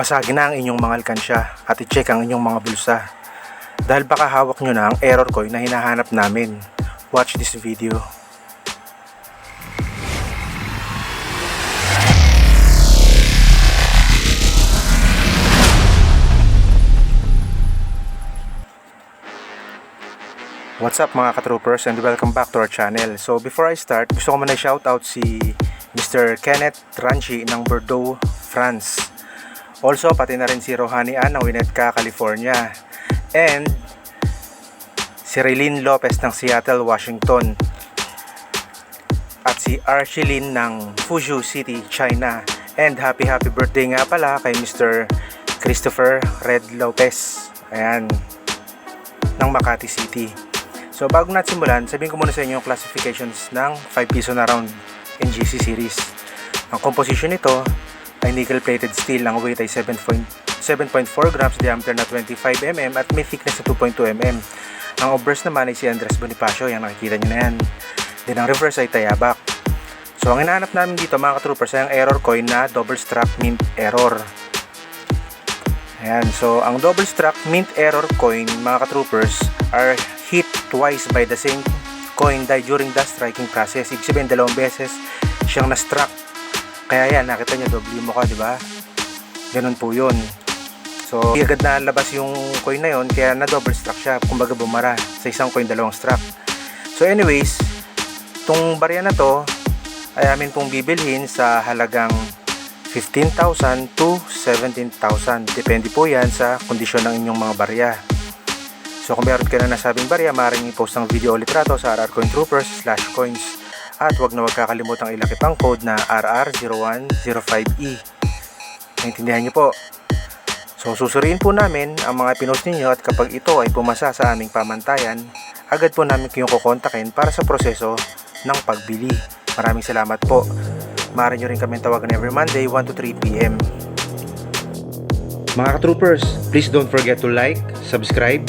basagin na ang inyong mga alkansya at i-check ang inyong mga bulsa. Dahil baka hawak nyo na ang error coin na hinahanap namin. Watch this video. What's up mga katroopers and welcome back to our channel. So before I start, gusto ko muna shoutout si Mr. Kenneth Ranchi ng Bordeaux, France. Also, pati na rin si Rohani Ann ng Winnetka, California. And si Raylene Lopez ng Seattle, Washington. At si Archilin ng Fuzhou City, China. And happy happy birthday nga pala kay Mr. Christopher Red Lopez. Ayan, ng Makati City. So bago natin simulan, sabihin ko muna sa inyo yung classifications ng 5 piso na round NGC series. Ang composition nito ay nickel plated steel. Ang weight ay 7.7.4 grams, diameter na 25 mm at may thickness na 2.2 mm. Ang obverse naman ay si Andres Bonifacio, yung nakikita nyo na yan. Then ang reverse ay Tayabak. So ang hinahanap namin dito mga katroopers ay ang error coin na double strap mint error. Ayan, so ang double strap mint error coin mga katroopers are hit twice by the same coin die during the striking process. Ibig sabihin dalawang beses siyang na-struck. Kaya yan, nakita niyo doble mo ka, di ba? Ganun po yun. So, agad na labas yung coin na yun, kaya na double struck siya. Kumbaga bumara sa isang coin, dalawang struck. So anyways, tong barya na to ay amin pong bibilhin sa halagang 15,000 to 17,000. Depende po yan sa kondisyon ng inyong mga barya. So kung meron ka na nasabing barya, maaaring i-post ang video o litrato sa RR Coin Troopers slash coins. At huwag na huwag kakalimutang ilakip ang code na RR0105E. Naintindihan niyo po. So susuriin po namin ang mga pinost ninyo at kapag ito ay pumasa sa aming pamantayan, agad po namin kayong kukontakin para sa proseso ng pagbili. Maraming salamat po. Maaari nyo rin kami tawagan every Monday 1 to 3 p.m. Mga ka-troopers, please don't forget to like, subscribe,